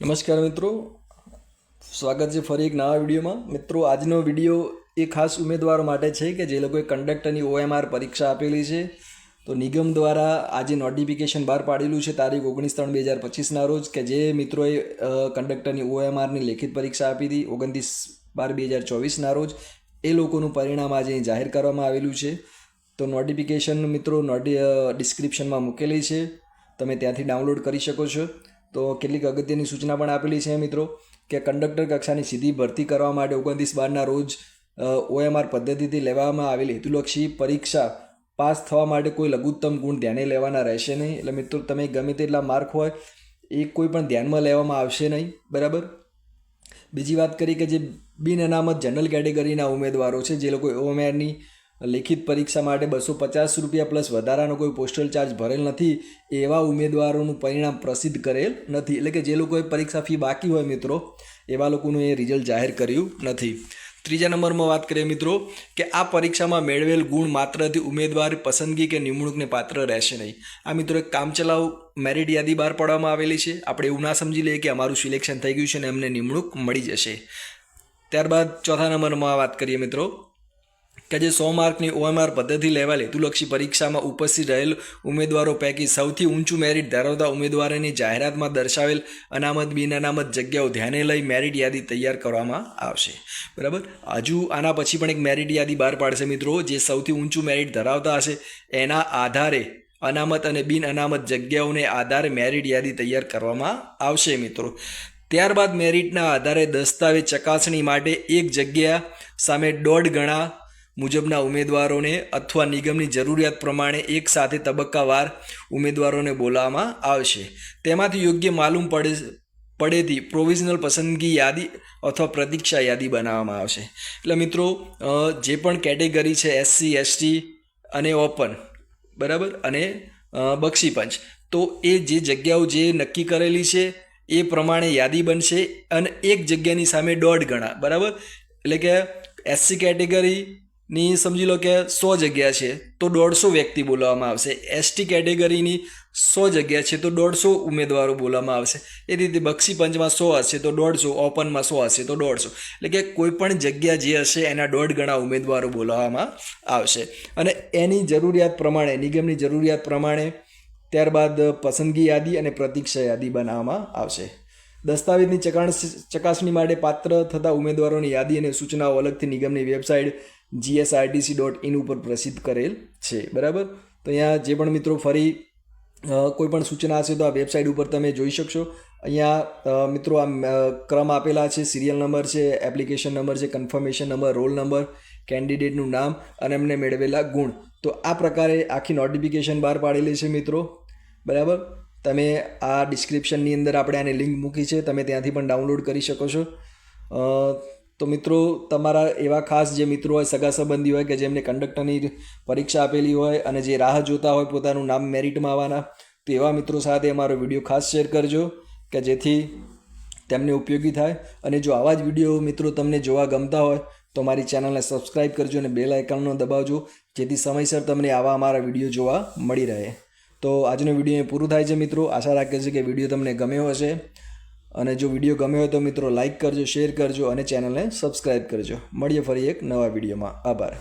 નમસ્કાર મિત્રો. સ્વાગત છે ફરી એક નવા વિડીયોમાં. મિત્રો, આજનો વીડિયો એ ખાસ ઉમેદવારો માટે છે કે જે લોકોએ કંડક્ટરની ઓએમઆર પરીક્ષા આપેલી છે. તો નિગમ દ્વારા આજે નોટિફિકેશન બહાર પાડેલું છે તારીખ ઓગણીસ ત્રણ બે હજાર પચીસના રોજ કે જે મિત્રોએ કંડક્ટરની ઓએમઆરની લેખિત પરીક્ષા આપી હતી ઓગણત્રીસ બાર બે હજાર ચોવીસના રોજ. એ લોકોનું પરિણામ આજે જાહેર કરવામાં આવેલું છે. તો નોટિફિકેશન મિત્રો નોટિ ડિસ્ક્રિપ્શનમાં મૂકેલી છે. તમે ત્યાંથી ડાઉનલોડ કરી શકો છો. તો કેટલીક અગત્યની સૂચના પણ આપેલી છે મિત્રો, કે કંડક્ટર કક્ષાની સીધી ભરતી કરવા માટે ઓગણત્રીસ બારના રોજ ઓએમઆર પદ્ધતિથી લેવામાં આવેલી હેતુલક્ષી પરીક્ષા પાસ થવા માટે કોઈ લઘુત્તમ ગુણ ધ્યાને લેવાના રહેશે નહીં. એટલે મિત્રો, તમે ગમે તેટલા માર્ક હોય, એ કોઈ પણ ધ્યાનમાં લેવામાં આવશે નહીં. બરાબર? બીજી વાત કરી કે જે બિન અનામત જનરલ કેટેગરીના ઉમેદવારો છે, જે લોકો ઓએમઆરની લેખિત પરીક્ષા માટે બસો પચાસ રૂપિયા પ્લસ વધારાનો કોઈ પોસ્ટલ ચાર્જ ભરેલ નથી, એવા ઉમેદવારોનું પરિણામ પ્રસિદ્ધ કરેલ નથી. એટલે કે જે લોકોએ પરીક્ષા ફી બાકી હોય મિત્રો, એવા લોકોનું એ રિઝલ્ટ જાહેર કર્યું નથી. ત્રીજા નંબરમાં વાત કરીએ મિત્રો, કે આ પરીક્ષામાં મેળવેલ ગુણ માત્રથી ઉમેદવાર પસંદગી કે નિમણૂકને પાત્ર રહેશે નહીં. આ મિત્રો એક કામચલાઉ મેરિટ યાદી બહાર પાડવામાં આવેલી છે. આપણે એવું ના સમજી લઈએ કે અમારું સિલેક્શન થઈ ગયું છે અને અમને નિમણૂક મળી જશે. ત્યારબાદ ચોથા નંબરમાં વાત કરીએ મિત્રો કે જે સો માર્કની ઓએમઆર પદ્ધતિ લેવાલ. હેતુલક્ષી પરીક્ષામાં ઉપસ્થિત રહેલ ઉમેદવારો પૈકી સૌથી ઊંચું મેરિટ ધરાવતા ઉમેદવારોની જાહેરાતમાં દર્શાવેલ અનામત બિન અનામત જગ્યાઓ ધ્યાને લઈ મેરિટ યાદી તૈયાર કરવામાં આવશે. બરાબર? હજુ આના પછી પણ એક મેરિટ યાદી બહાર પાડશે મિત્રો, જે સૌથી ઊંચું મેરિટ ધરાવતા હશે. એના આધારે અનામત અને બિન અનામત જગ્યાઓને આધારે મેરિટ યાદી તૈયાર કરવામાં આવશે મિત્રો. ત્યારબાદ મેરિટના આધારે દસ્તાવેજ ચકાસણી માટે એક જગ્યા સામે દોઢ ગણા મુજબના ઉમેદવારોને અથવા નિગમની જરૂરિયાત પ્રમાણે એક સાથે તબક્કાવાર ઉમેદવારોને બોલાવવામાં આવશે. તેમાંથી યોગ્ય માલુમ પડે પડેથી પ્રોવિઝનલ પસંદગી યાદી અથવા પ્રતીક્ષા યાદી બનાવવામાં આવશે. એટલે મિત્રો જે પણ કેટેગરી છે એસસી એસટી અને ઓપન, બરાબર? અને બક્ષી બક્ષીપંચ. તો એ જે જગ્યાઓ જે નક્કી કરેલી છે, એ પ્રમાણે યાદી બનશે અને એક જગ્યાની સામે દોઢ ગણા, બરાબર? એટલે કે એસસી કેટેગરીની સમજી લો કે સો જગ્યા છે, તો દોઢસો વ્યક્તિ બોલાવવામાં આવશે. એસટી કેટેગરીની સો જગ્યા છે, તો દોઢસો ઉમેદવારો બોલાવવામાં આવશે. એ રીતે બક્ષી પંચમાં સો હશે, તો દોઢસો. ઓપનમાં સો હશે, તો દોઢસો. એટલે કે કોઈ પણ જગ્યા જે હશે, એના દોઢ ગણા ઉમેદવારો બોલાવવામાં આવશે. અને એની જરૂરિયાત પ્રમાણે, નિગમની જરૂરિયાત પ્રમાણે ત્યારબાદ પસંદગી યાદી અને પ્રતીક્ષા યાદી બનાવવામાં આવશે. દસ્તાવેજની ચકાસ ચકાસણી માટે પાત્ર થતા ઉમેદવારોની યાદી અને સૂચનાઓ અલગથી નિગમની વેબસાઇટ જીએસઆરટીસી ડોટ ઇન ઉપર પ્રસિદ્ધ કરેલ છે, બરાબર? તો અહીંયા જે પણ મિત્રો ફરી કોઈ પણ સૂચના હશે તો આ વેબસાઇટ ઉપર તમે જોઈ શકશો. અહીંયા મિત્રો આ ક્રમ આપેલા છે, સિરિયલ નંબર છે, એપ્લિકેશન નંબર છે, કન્ફર્મેશન નંબર, રોલ નંબર કેન્ડિડેટનું નામ અને એમને મેળવેલા ગુણ. તો આ પ્રકારે આખી નોટિફિકેશન બહાર પાડેલી છે મિત્રો, બરાબર? તમે આ ડિસ્ક્રિપ્શનની અંદર આપણે આની લિંક મૂકી છે, તમે ત્યાંથી પણ ડાઉનલોડ કરી શકો છો. તો મિત્રો, તમારા એવા ખાસ જે મિત્રો હોય, સગા સંબંધી હોય કે જેમને કંડક્ટરની પરીક્ષા આપેલી હોય અને જે રાહ જોતા હોય પોતાનું નામ મેરિટમાં આવવાના, તો એવા મિત્રો સાથે અમારો વીડિયો ખાસ શેર કરજો કે જેથી તેમને ઉપયોગી થાય. અને જો આવા જ વીડિયો મિત્રો તમને જોવા ગમતા હોય, તો મારી ચેનલને સબસ્ક્રાઇબ કરજો અને બેલ આઇકનનો દબાવજો, જેથી સમયસર તમને આવા અમારા વીડિયો જોવા મળી રહે. તો આજનો વીડિયો પૂરું થાય છે મિત્રો. આશા રાખે છે કે વીડિયો તમને ગમ્યો હશે. અને જો વીડિયો ગમ્યો હોય તો મિત્રો લાઇક કરજો, શેર કરજો અને ચેનલને સબસ્ક્રાઈબ કરજો. મળીએ ફરી એક નવા વિડીયોમાં. આભાર.